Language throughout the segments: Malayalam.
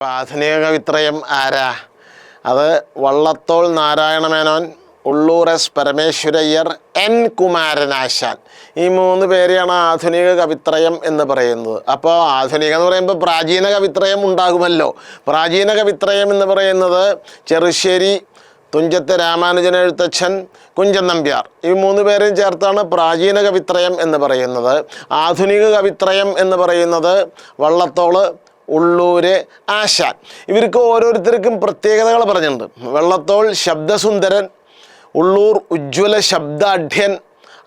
ആധുനിക കവിത്രയം ആരാ? അത് വള്ളത്തോൾ നാരായണമേനോൻ ഉള്ളൂർ എസ് പരമേശ്വരയ്യർ എൻ കുമാരനാശാൻ. ഈ മൂന്ന് പേരെയാണ് ആധുനിക കവിത്രയം എന്ന് പറയുന്നത്. അപ്പോൾ ആധുനിക എന്ന് പറയുമ്പോൾ പ്രാചീന കവിത്രയം ഉണ്ടാകുമല്ലോ. പ്രാചീന കവിത്രയം എന്ന് പറയുന്നത് ചെറുശ്ശേരി തുഞ്ചത്ത് രാമാനുജൻ എഴുത്തച്ഛൻ കുഞ്ചൻ നമ്പ്യാർ. ഈ മൂന്ന് പേരെയും ചേർത്താണ് പ്രാചീന കവിത്രയം എന്ന് പറയുന്നത്. ആധുനിക കവിത്രയം എന്ന് പറയുന്നത് വള്ളത്തോൾ ഉള്ളൂര് ആശാൻ ഇവർക്ക് ഓരോരുത്തർക്കും പ്രത്യേകതകൾ പറഞ്ഞിട്ടുണ്ട്. വെള്ളത്തോൾ ശബ്ദസുന്ദരൻ ഉള്ളൂർ ഉജ്ജ്വല ശബ്ദാഢ്യൻ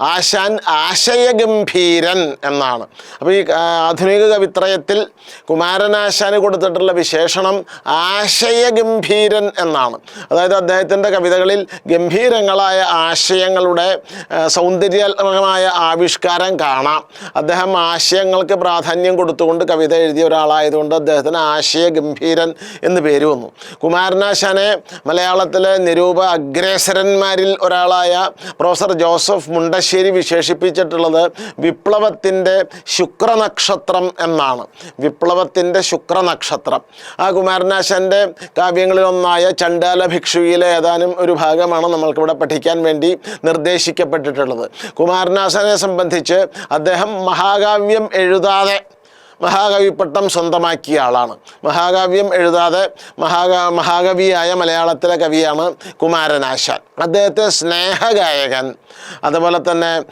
ആശാൻ ആശയഗംഭീരൻ എന്നാണ്. അപ്പോൾ ഈ ആധുനിക കവിത്രയത്തിൽ കുമാരനാശാന് കൊടുത്തിട്ടുള്ള വിശേഷണം ആശയഗംഭീരൻ എന്നാണ്. അതായത് അദ്ദേഹത്തിന്റെ കവിതകളിൽ ഗംഭീരങ്ങളായ ആശയങ്ങളുടെ സൗന്ദര്യാത്മകമായ ആവിഷ്കാരം കാണാം. അദ്ദേഹം ആശയങ്ങൾക്ക് പ്രാധാന്യം കൊടുത്തുകൊണ്ട് കവിത എഴുതിയ ഒരാളായതുകൊണ്ട് അദ്ദേഹത്തിന് ആശയഗംഭീരൻ എന്ന് പേര് വന്നു. കുമാരനാശാനെ മലയാളത്തിലെ നിരൂപ അഗ്രേസരന്മാരിൽ ഒരാളായ പ്രൊഫസർ ജോസഫ് മുണ്ടശ്ശേരി വിശേഷിപ്പിച്ചിട്ടുള്ളത് വിപ്ലവത്തിന്റെ ശുക്രനക്ഷത്രം എന്നാണ്. വിപ്ലവത്തിന്റെ ശുക്രനക്ഷത്രം. ആ കുമാരനാശന്റെ കാവ്യങ്ങളിലൊന്നായ ചണ്ടാല ഭിക്ഷുവിലെ ഏതാനും ഒരു ഭാഗമാണ് നമ്മൾക്കിവിടെ പഠിക്കാൻ വേണ്ടി നിർദ്ദേശിക്കപ്പെട്ടിട്ടുള്ളത്. കുമാരനാശനെ സംബന്ധിച്ച് അദ്ദേഹം മഹാകാവ്യം എഴുതാതെ മഹാകവിപ്പട്ടം സ്വന്തമാക്കിയ ആളാണ്. മഹാകാവ്യം എഴുതാതെ മഹാക മഹാകവിയായ മലയാളത്തിലെ കവിയാണ് കുമാരനാശാൻ. അദ്ദേഹത്തെ സ്നേഹഗായകൻ. അതുപോലെ തന്നെ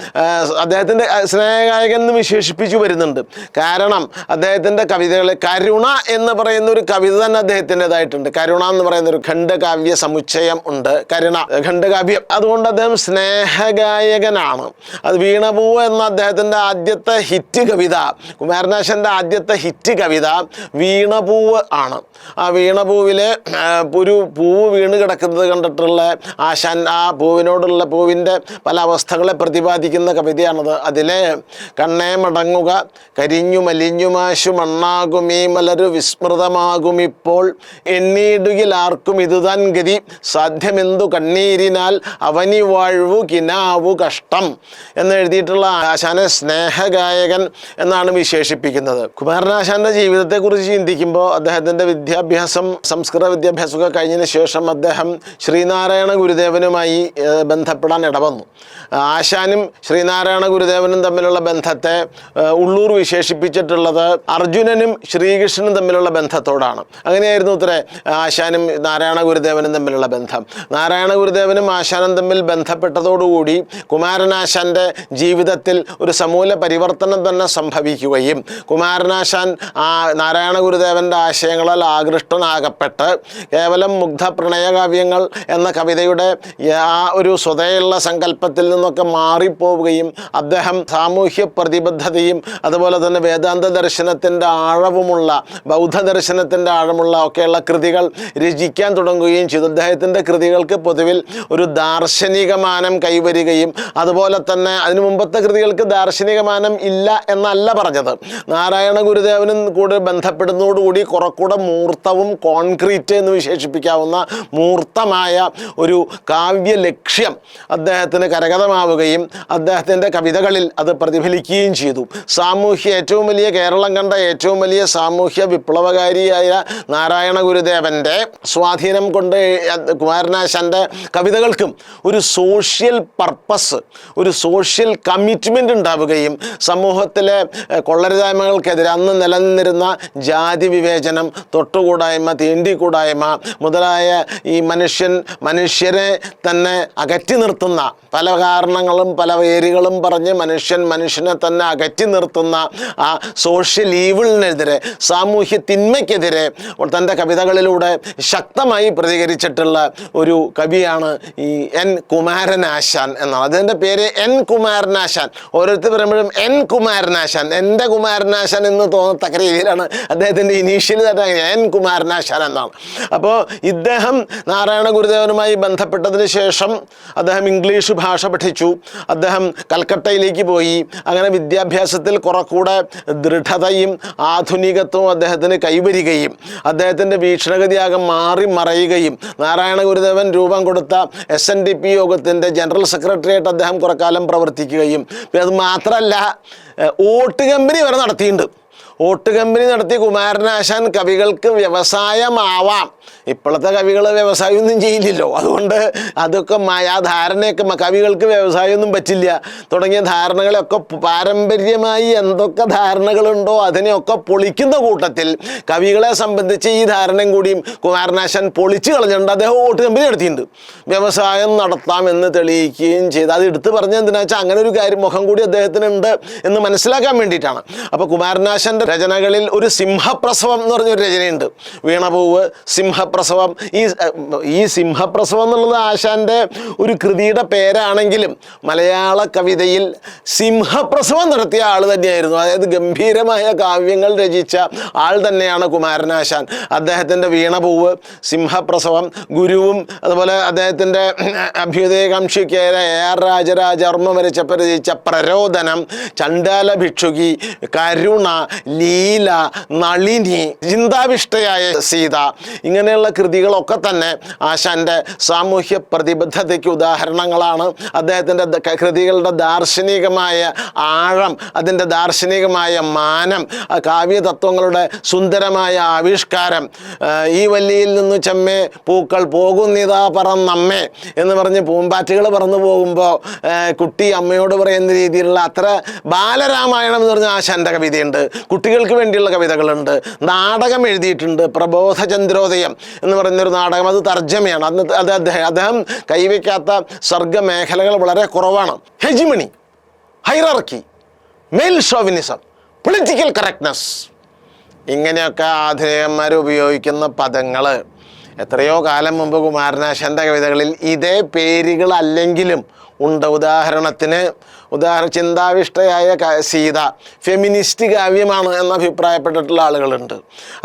അദ്ദേഹത്തിന്റെ സ്നേഹഗായകൻ എന്ന് വിശേഷിപ്പിച്ചു വരുന്നുണ്ട്. കാരണം അദ്ദേഹത്തിന്റെ കവിതകൾ കരുണ എന്ന് പറയുന്ന ഒരു കവിത തന്നെ അദ്ദേഹത്തിന്റെതായിട്ടുണ്ട്. കരുണ എന്ന് പറയുന്ന ഒരു ഖണ്ഡകാവ്യ സമുച്ചയം ഉണ്ട്. കരുണ ഖണ്ഡകാവ്യം. അതുകൊണ്ട് അദ്ദേഹം സ്നേഹഗായകനാണ്. അത് വീണപൂവ് എന്ന അദ്ദേഹത്തിന്റെ ആദ്യത്തെ ഹിറ്റ് കവിത കുമാരനാശന്റെ ആദ്യത്തെ ഹിറ്റ് കവിത വീണപൂവ് ആണ്. ആ വീണപൂവിൽ ഒരു പൂവ് വീണ് കിടക്കുന്നത് കണ്ടിട്ടുള്ള ആശാൻ ആ പൂവിനോടുള്ള പൂവിന്റെ പല അവസ്ഥകളെ പ്രതിപാദിക്കുന്ന കവിതയാണത്. അതിലെ കണ്ണേ മടങ്ങുക കരിഞ്ഞു മലിഞ്ഞുമാശു ഈ മലരു വിസ്മൃതമാകും. ഇപ്പോൾ എണ്ണീടുകിൽ ആർക്കും ഇതുതാൻ ഗതി. സാധ്യമെന്തു കണ്ണീരിനാൽ അവനി വാഴ്വു കിനാവു കഷ്ടം എന്ന് എഴുതിയിട്ടുള്ള ആശാനെ സ്നേഹഗായകൻ എന്നാണ് വിശേഷിപ്പിക്കുന്നത്. കുമാരനാശാന്റെ ജീവിതത്തെക്കുറിച്ച് ചിന്തിക്കുമ്പോൾ അദ്ദേഹത്തിന്റെ വിദ്യാഭ്യാസം സംസ്കൃത വിദ്യാഭ്യാസമൊക്കെ കഴിഞ്ഞതിന് ശേഷം അദ്ദേഹം ശ്രീനാരായണ ഗുരുദേവനുമായി ബന്ധപ്പെടാൻ ഇടവന്നു. ആശാനും ശ്രീനാരായണ ഗുരുദേവനും തമ്മിലുള്ള ബന്ധത്തെ ഉള്ളൂർ വിശേഷിപ്പിച്ചിട്ടുള്ളത് അർജുനനും ശ്രീകൃഷ്ണനും തമ്മിലുള്ള ബന്ധത്തോടാണ്. അങ്ങനെയായിരുന്നു ഇത്ര ആശാനും നാരായണ ഗുരുദേവനും തമ്മിലുള്ള ബന്ധം. നാരായണ ഗുരുദേവനും ആശാനും തമ്മിൽ ബന്ധപ്പെട്ടതോടുകൂടി കുമാരനാശാന്റെ ജീവിതത്തിൽ ഒരു സമൂല പരിവർത്തനം തന്നെ സംഭവിക്കുകയും കുമാരനാശാൻ ആ നാരായണ ഗുരുദേവന്റെ ആശയങ്ങളാൽ ആകൃഷ്ടനാകപ്പെട്ട് കേവലം മുഗ്ധ പ്രണയകാവ്യങ്ങൾ എന്ന കവിതയുടെ ആ ഒരു സ്വതയുള്ള സങ്കല്പത്തിൽ നിന്നൊക്കെ മാറിപ്പോവുകയും അദ്ദേഹം സാമൂഹ്യ പ്രതിബദ്ധതയും അതുപോലെ തന്നെ വേദാന്ത ദർശനത്തിന്റെ ആഴവുമുള്ള ബൗദ്ധ ദർശനത്തിന്റെ ആഴമുള്ള ഒക്കെയുള്ള കൃതികൾ രചിക്കാൻ തുടങ്ങുകയും ചെയ്തു. അദ്ദേഹത്തിന്റെ കൃതികൾക്ക് പൊതുവിൽ ഒരു ദാർശനികമാനം കൈവരികയും അതുപോലെ തന്നെ അതിനു മുമ്പത്തെ കൃതികൾക്ക് ദാർശനികമാനം ഇല്ല എന്നല്ല പറഞ്ഞത്. നാരായണ ഗുരുദേവനും കൂടെ ബന്ധപ്പെടുന്നതോടുകൂടി കുറെക്കൂടെ മൂർത്തവും കോൺക്രീറ്റ് എന്ന് വിശേഷിപ്പിക്കാവുന്ന മൂർത്തമായ ഒരു കാവ്യ ലക്ഷ്യം അദ്ദേഹത്തിന് കരഗതമാവുകയും അദ്ദേഹത്തിന്റെ കവിതകളിൽ അത് പ്രതിഫലിക്കുകയും ചെയ്തു. സാമൂഹ്യ ഏറ്റവും വലിയ കേരളം കണ്ട ഏറ്റവും വലിയ സാമൂഹ്യ വിപ്ലവകാരിയായ നാരായണ ഗുരുദേവന്റെ സ്വാധീനം കൊണ്ട് കുമാരനാശാന്റെ കവിതകൾക്കും ഒരു സോഷ്യൽ പർപ്പസ് ഒരു സോഷ്യൽ കമ്മിറ്റ്മെന്റ് ഉണ്ടാവുകയും സമൂഹത്തിലെ ഏഹ്, കൊള്ളരുതായ്മകൾക്കെതിരെ അന്ന് നിലനിന്നിരുന്ന ജാതി വിവേചനം തൊട്ടുകൂടായ്മ തീണ്ടിക്കൂടായ്മ മുതലായ ഈ മനുഷ്യൻ മനുഷ്യരെ തന്നെ അകറ്റി നിർത്തുന്ന പല കാരണങ്ങളും പല വേരുകളും പറഞ്ഞ് മനുഷ്യൻ മനുഷ്യനെ തന്നെ അകറ്റി നിർത്തുന്ന ആ സോഷ്യൽ ഈവിളിനെതിരെ സാമൂഹ്യ തിന്മയ്ക്കെതിരെ തന്റെ കവിതകളിലൂടെ ശക്തമായി പ്രതികരിച്ചിട്ടുള്ള ഒരു കവിയാണ് ഈ എൻ കുമാരനാശാൻ എന്നാണ്. അതിന്റെ പേര് എൻ കുമാരനാശാൻ. ഓരോരുത്തർ പറയുമ്പോഴും എൻ കുമാരനാശാൻ. എന്റെ കുമാരനാശാൻ എന്ന് തോന്നത്തക്ക രീതിയിലാണ് അദ്ദേഹത്തിന്റെ ഇനീഷ്യൽ തന്നെ എൻ കുമാരനാശാൻ എന്നാണ്. അപ്പോൾ ഇദ്ദേഹം നാരായണ ഗുരുദേവനുമായി ബന്ധപ്പെട്ടതിന് ശേഷം അദ്ദേഹം ഇംഗ്ലീഷ് ഭാഷ പഠിച്ചു. അദ്ദേഹം കൽക്കട്ടയിലേക്ക് പോയി. അങ്ങനെ വിദ്യാഭ്യാസത്തിൽ കുറെക്കൂടെ ദൃഢതയും ആധുനികത്വവും അദ്ദേഹത്തിന് കൈവരികയും അദ്ദേഹത്തിന്റെ വീക്ഷണഗതിയാകെ മാറി മറയുകയും നാരായണ ഗുരുദേവൻ രൂപം കൊടുത്ത എസ് എൻ ഡി പി യോഗത്തിന്റെ ജനറൽ സെക്രട്ടറിയായിട്ട് അദ്ദേഹം കുറക്കാലം പ്രവർത്തിക്കുകയും. അത് മാത്രമല്ല ഓട്ട് കമ്പനി വരെ നടത്തിയിട്ടുണ്ട്. ഓട്ട് കമ്പനി നടത്തി കുമാരനാശാൻ കവികൾക്ക് വ്യവസായമാവാം. ഇപ്പോഴത്തെ കവികൾ വ്യവസായമൊന്നും ചെയ്യില്ലല്ലോ. അതുകൊണ്ട് അതൊക്കെ ആ ധാരണയൊക്കെ കവികൾക്ക് വ്യവസായമൊന്നും പറ്റില്ല. തുടങ്ങിയ ധാരണകളൊക്കെ പാരമ്പര്യമായി എന്തൊക്കെ ധാരണകളുണ്ടോ അതിനെയൊക്കെ പൊളിക്കുന്ന കൂട്ടത്തിൽ കവികളെ സംബന്ധിച്ച് ഈ ധാരണയും കൂടിയും കുമാരനാശാൻ പൊളിച്ചു കളഞ്ഞിട്ടുണ്ട്. അദ്ദേഹം ഓട്ട് കമ്പനി നടത്തിയിട്ടുണ്ട്. വ്യവസായം നടത്താം എന്ന് തെളിയിക്കുകയും ചെയ്തു. അത് എടുത്തു പറഞ്ഞ എന്തിനാ വെച്ചാൽ അങ്ങനെ ഒരു കാര്യം മുഖം കൂടി അദ്ദേഹത്തിനുണ്ട് എന്ന് മനസ്സിലാക്കാൻ വേണ്ടിയിട്ടാണ്. അപ്പോൾ കുമാരനാശാന്റെ രചനകളിൽ ഒരു സിംഹപ്രസവം എന്ന് പറഞ്ഞൊരു രചനയുണ്ട്. വീണപൂവ് സിംഹപ്രസവം. ഈ ഈ സിംഹപ്രസവം എന്നുള്ളത് ആശാന്റെ ഒരു കൃതിയുടെ പേരാണെങ്കിലും മലയാള കവിതയിൽ സിംഹപ്രസവം നടത്തിയ ആൾ തന്നെയായിരുന്നു. അതായത് ഗംഭീരമായ കാവ്യങ്ങൾ രചിച്ച ആൾ തന്നെയാണ് കുമാരനാശാൻ അദ്ദേഹത്തിന്റെ വീണപൂവ് സിംഹപ്രസവം ഗുരുവും അതുപോലെ അദ്ദേഹത്തിന്റെ അഭ്യുദയകാംക്ഷിക്കായ എ ആർ രാജരാജർമ്മ വരച്ചപ്പോൾ രചിച്ച പ്രരോദനം ചണ്ടാല ഭിക്ഷുകി കരുണ ലീല നളിനി ചിന്താവിഷ്ടയായ സീത. ഇങ്ങനെയുള്ള കൃതികളൊക്കെ തന്നെ ആശാന്റെ സാമൂഹ്യ പ്രതിബദ്ധതയ്ക്ക് ഉദാഹരണങ്ങളാണ്. അദ്ദേഹത്തിന്റെ കൃതികളുടെ ദാർശനികമായ ആഴം അതിന്റെ ദാർശനികമായ മാനം കാവ്യതത്വങ്ങളുടെ സുന്ദരമായ ആവിഷ്കാരം ഈ വല്ലിയിൽ നിന്നു ചെമ്മേ പൂക്കൾ പോകുന്നിതാ പറന്നമ്മേ എന്ന് പറഞ്ഞ് പൂമ്പാറ്റുകൾ പറന്നു പോകുമ്പോൾ കുട്ടി അമ്മയോട് പറയുന്ന രീതിയിലുള്ള അത്ര ബാലരാമായണം എന്ന് പറഞ്ഞ ആശാന്റെ കവിതയുണ്ട്. കുട്ടികൾക്ക് വേണ്ടിയുള്ള കവിതകളുണ്ട്. നാടകം എഴുതിയിട്ടുണ്ട്. പ്രബോധചന്ദ്രോദയം എന്ന് പറയുന്നൊരു നാടകം. അത് തർജമയാണ്. അന്ന് അത് അദ്ദേഹം അദ്ദേഹം കൈവയ്ക്കാത്ത സർഗമേഖലകൾ വളരെ കുറവാണ്. Hegemony hierarchy male chauvinism political correctness. ഇങ്ങനെയൊക്കെ ആധുനികന്മാർ ഉപയോഗിക്കുന്ന പദങ്ങൾ. എത്രയോ കാലം മുമ്പ് കുമാരനാശന്റെ കവിതകളിൽ ഇതേ പേരുകളല്ലെങ്കിലും ഉണ്ട്. ഉദാഹരണത്തിന് ഉദാഹരണ ചിന്താവിഷ്ടയായ സീത ഫെമിനിസ്റ്റ് കാവ്യമാണ് എന്ന് അഭിപ്രായപ്പെട്ടിട്ടുള്ള ആളുകളുണ്ട്.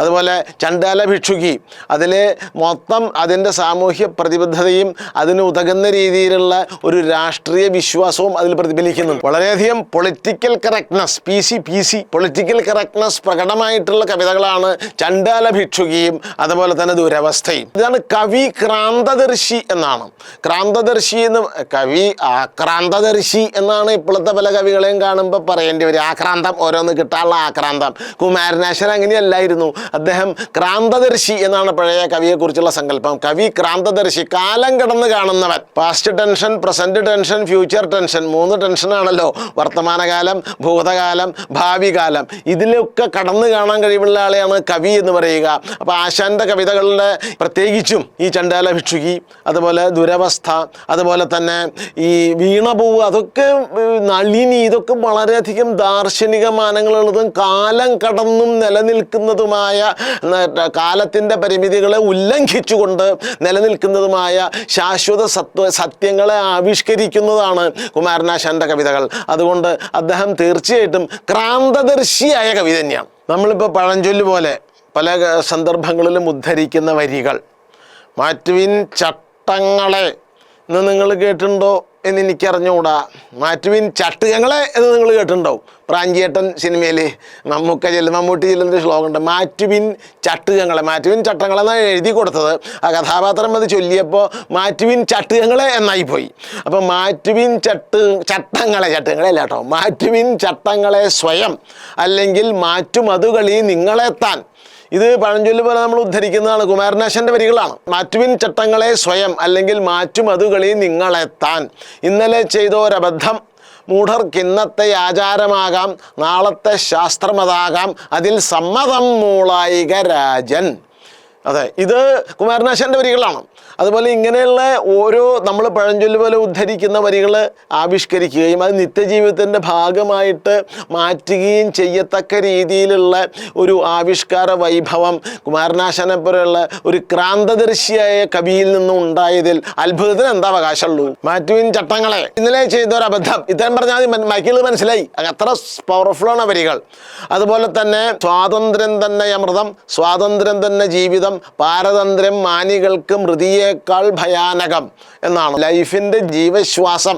അതുപോലെ ചണ്ടാല ഭിക്ഷുകി അതിൽ മൊത്തം അതിന്റെ സാമൂഹ്യ പ്രതിബദ്ധതയും അതിന് ഉതകുന്ന രീതിയിലുള്ള ഒരു രാഷ്ട്രീയ വിശ്വാസവും അതിൽ പ്രതിഫലിക്കുന്നുണ്ട്. വളരെയധികം political correctness P C P C political correctness പ്രകടമായിട്ടുള്ള കവിതകളാണ് ചണ്ടാല ഭിക്ഷുകിയും അതുപോലെ തന്നെ ദുരവസ്ഥയും. ഇതാണ് കവി ക്രാന്തദർശി എന്നാണ്. ക്രാന്തദർശി എന്ന് കവി ആക്രാന്തദർശി എന്നാണ് ഇപ്പോഴത്തെ പല കവികളെയും കാണുമ്പോൾ പറയേണ്ടി വരും ആക്രാന്തം ഓരോന്ന് കിട്ടാനുള്ള ആക്രാന്തം. കുമാരനാശൻ അങ്ങനെയല്ലായിരുന്നു. അദ്ദേഹം ക്രാന്തദർശി എന്നാണ് പഴയ കവിയെക്കുറിച്ചുള്ള സങ്കല്പം. കവി ക്രാന്തദർശി കാലം കിടന്ന് കാണുന്നവൻ. Past tension present tension future tension മൂന്ന് ടെൻഷനാണല്ലോ വർത്തമാനകാലം ഭൂതകാലം ഭാവി കാലം ഇതിലൊക്കെ കടന്നു കാണാൻ കഴിവുള്ള ആളെയാണ് കവി എന്ന് പറയുക. അപ്പോൾ ആശാന്റെ കവിതകളുടെ പ്രത്യേകിച്ചും ഈ ചണ്ടാല ഭിക്ഷുകി അതുപോലെ ദുരവസ്ഥ അതുപോലെ തന്നെ ഈ വീണപൂവ് അതൊക്കെ നളിനി ഇതൊക്കെ വളരെയധികം ദാർശനിക മാനങ്ങളുള്ളതും കാലം കടന്നും നിലനിൽക്കുന്നതുമായ കാലത്തിന്റെ പരിമിതികളെ ഉല്ലംഘിച്ചുകൊണ്ട് നിലനിൽക്കുന്നതുമായ ശാശ്വത സത്വ സത്യങ്ങളെ ആവിഷ്കരിക്കുന്നതാണ് കുമാരനാശാന്റെ കവിതകൾ. അതുകൊണ്ട് അദ്ദേഹം തീർച്ചയായിട്ടും ക്രാന്തദർശിയായ കവി തന്നെയാണ്. നമ്മളിപ്പോൾ പഴഞ്ചൊല്ല് പോലെ പല സന്ദർഭങ്ങളിലും ഉദ്ധരിക്കുന്ന വരികൾ. മാറ്റുവിൻ ചട്ടങ്ങളെ എന്ന് നിങ്ങൾ കേട്ടിട്ടുണ്ടോ? എന്ന് എനിക്കറിഞ്ഞുകൂടാ മാറ്റുവിൻ ചട്ടുകങ്ങളെ എന്ന് നിങ്ങൾ കേട്ടിട്ടുണ്ടാവും. പ്രാഞ്ചിയേട്ടൻ സിനിമയിൽ മമ്മൂക്ക ചെല്ലും മമ്മൂട്ടി ചെല്ലുന്നൊരു ശ്ലോകമുണ്ട്. മാറ്റുവിൻ ചട്ടുകങ്ങളെ മാറ്റുവിൻ ചട്ടങ്ങളെന്നാണ് എഴുതി കൊടുത്തത്. ആ കഥാപാത്രം അത് ചൊല്ലിയപ്പോൾ മാറ്റുവിൻ ചട്ടുകങ്ങളെ എന്നായിപ്പോയി അപ്പോൾ മാറ്റുവിൻ ചട്ട് ചട്ടങ്ങളെ ചട്ടങ്ങളെ അല്ല കേട്ടോ. മാറ്റുവിൻ ചട്ടങ്ങളെ സ്വയം അല്ലെങ്കിൽ മാറ്റുമതുകളി നിങ്ങളെത്താൻ ഇത് പഴഞ്ചൊല്ല് പോലെ നമ്മൾ ഉദ്ധരിക്കുന്നതാണ്. കുമാരനാശന്റെ വരികളാണ്. മാറ്റുവിൻ ചട്ടങ്ങളെ സ്വയം അല്ലെങ്കിൽ മാറ്റും അതുകളി നിങ്ങളെത്താൻ ഇന്നലെ ചെയ്തോരബദ്ധം. മൂഢർക്കിന്നത്തെ ആചാരമാകാം. നാളത്തെ ശാസ്ത്രമതാകാം അതിൽ സമ്മതം മൂളായിക രാജൻ. അതെ ഇത് കുമാരനാശാന്റെ വരികളാണ്. അതുപോലെ ഇങ്ങനെയുള്ള ഓരോ നമ്മൾ പഴഞ്ചൊല്ല് പോലെ ഉദ്ധരിക്കുന്ന വരികൾ ആവിഷ്കരിക്കുകയും അത് നിത്യജീവിതത്തിന്റെ ഭാഗമായിട്ട് മാറ്റുകയും ചെയ്യത്തക്ക രീതിയിലുള്ള ഒരു ആവിഷ്കാര വൈഭവം കുമാരനാശാനെ പോലെയുള്ള ഒരു ക്രാന്തദർശിയായ കവിയിൽ നിന്നും ഉണ്ടായതിൽ അത്ഭുതത്തിന് എന്താ അവകാശമുള്ളൂ? മാറ്റുവിൻ ചട്ടങ്ങളെ. ഇന്നലെ ചെയ്ത ഒരു അബദ്ധം. ഇത്തരം പറഞ്ഞാൽ മതി. മൈക്കിൾ മനസ്സിലായി. അത്ര പവർഫുള്ളാണ് വരികൾ. അതുപോലെ തന്നെ സ്വാതന്ത്ര്യം തന്നെ അമൃതം സ്വാതന്ത്ര്യം തന്നെ ജീവിതം പാരതന്ത്ര്യം മാനികൾക്ക് മൃതിയേക്കാൾ ഭയാനകം എന്നാണ്. ലൈഫിന്റെ ജീവശ്വാസം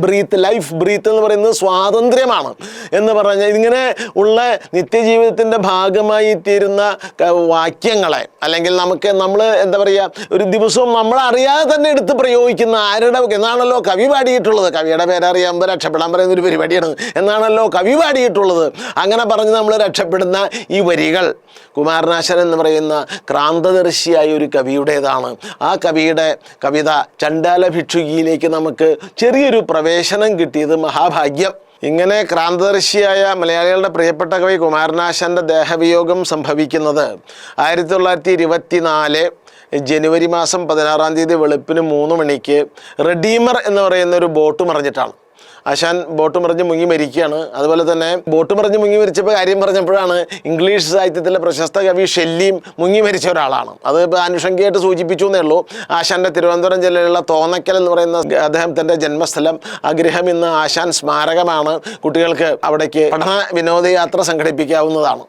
ബ്രീത്ത് ലൈഫ് ബ്രീത്ത് എന്ന് പറയുന്നത് സ്വാതന്ത്ര്യമാണ് എന്ന് പറഞ്ഞാൽ ഇങ്ങനെ ഉള്ള നിത്യജീവിതത്തിന്റെ ഭാഗമായി തീരുന്ന വാക്യങ്ങളെ അല്ലെങ്കിൽ നമുക്ക് നമ്മൾ എന്താ പറയുക ഒരു ദിവസവും നമ്മൾ അറിയാതെ തന്നെ എടുത്ത് പ്രയോഗിക്കുന്ന ആരുടെ എന്നാണല്ലോ കവി പാടിയിട്ടുള്ളത്. കവിയുടെ പേരറിയാകുമ്പോൾ രക്ഷപ്പെടാൻ പറയുന്ന ഒരു പരിപാടിയാണ്. എന്നാണല്ലോ കവി പാടിയിട്ടുള്ളത്. അങ്ങനെ പറഞ്ഞ് നമ്മൾ രക്ഷപ്പെടുന്ന ഈ വരികൾ. കുമാരനാശൻ എന്ന് പറയുന്ന ക്രാന്തദർശിയായ ഒരു കവിയുടേതാണ്. ആ കവിയുടെ കവിത ചണ്ടാല ഭിക്ഷുകിയിലേക്ക് നമുക്ക് ചെറിയൊരു പ്രവേശനം കിട്ടിയത് മഹാഭാഗ്യം. ഇങ്ങനെ ക്രാന്തദർശിയായ മലയാളികളുടെ പ്രിയപ്പെട്ട കവി കുമാരനാശാന്റെ ദേഹവിയോഗം സംഭവിക്കുന്നത് ആയിരത്തി തൊള്ളായിരത്തി ഇരുപത്തിനാല് ജനുവരി മാസം പതിനാറാം തീയതി വെളുപ്പിന് മൂന്ന് മണിക്ക് റെഡീമർ എന്ന് പറയുന്ന ഒരു ബോട്ട് മറിഞ്ഞിട്ടാണ്. ആശാൻ ബോട്ട് മറിഞ്ഞ് മുങ്ങി മരിക്കുകയാണ്. അതുപോലെ തന്നെ ബോട്ട് മറിഞ്ഞ് മുങ്ങി മരിച്ചപ്പോൾ കാര്യം പറഞ്ഞപ്പോഴാണ് ഇംഗ്ലീഷ് സാഹിത്യത്തിലെ പ്രശസ്ത കവി ഷെല്ലിയും മുങ്ങി മരിച്ച ഒരാളാണ്. അത് ഇപ്പോൾ ആനുഷംഗിയായിട്ട് സൂചിപ്പിച്ചു എന്നേ ഉള്ളൂ. ആശാന്റെ തിരുവനന്തപുരം ജില്ലയിലുള്ള തോന്നക്കൽ എന്ന് പറയുന്ന അദ്ദേഹത്തിന്റെ ജന്മസ്ഥലം ആ ഗൃഹം ഇന്ന് ആശാൻ സ്മാരകമാണ്. കുട്ടികൾക്ക് അവിടേക്ക് പഠന വിനോദയാത്ര സംഘടിപ്പിക്കാവുന്നതാണ്.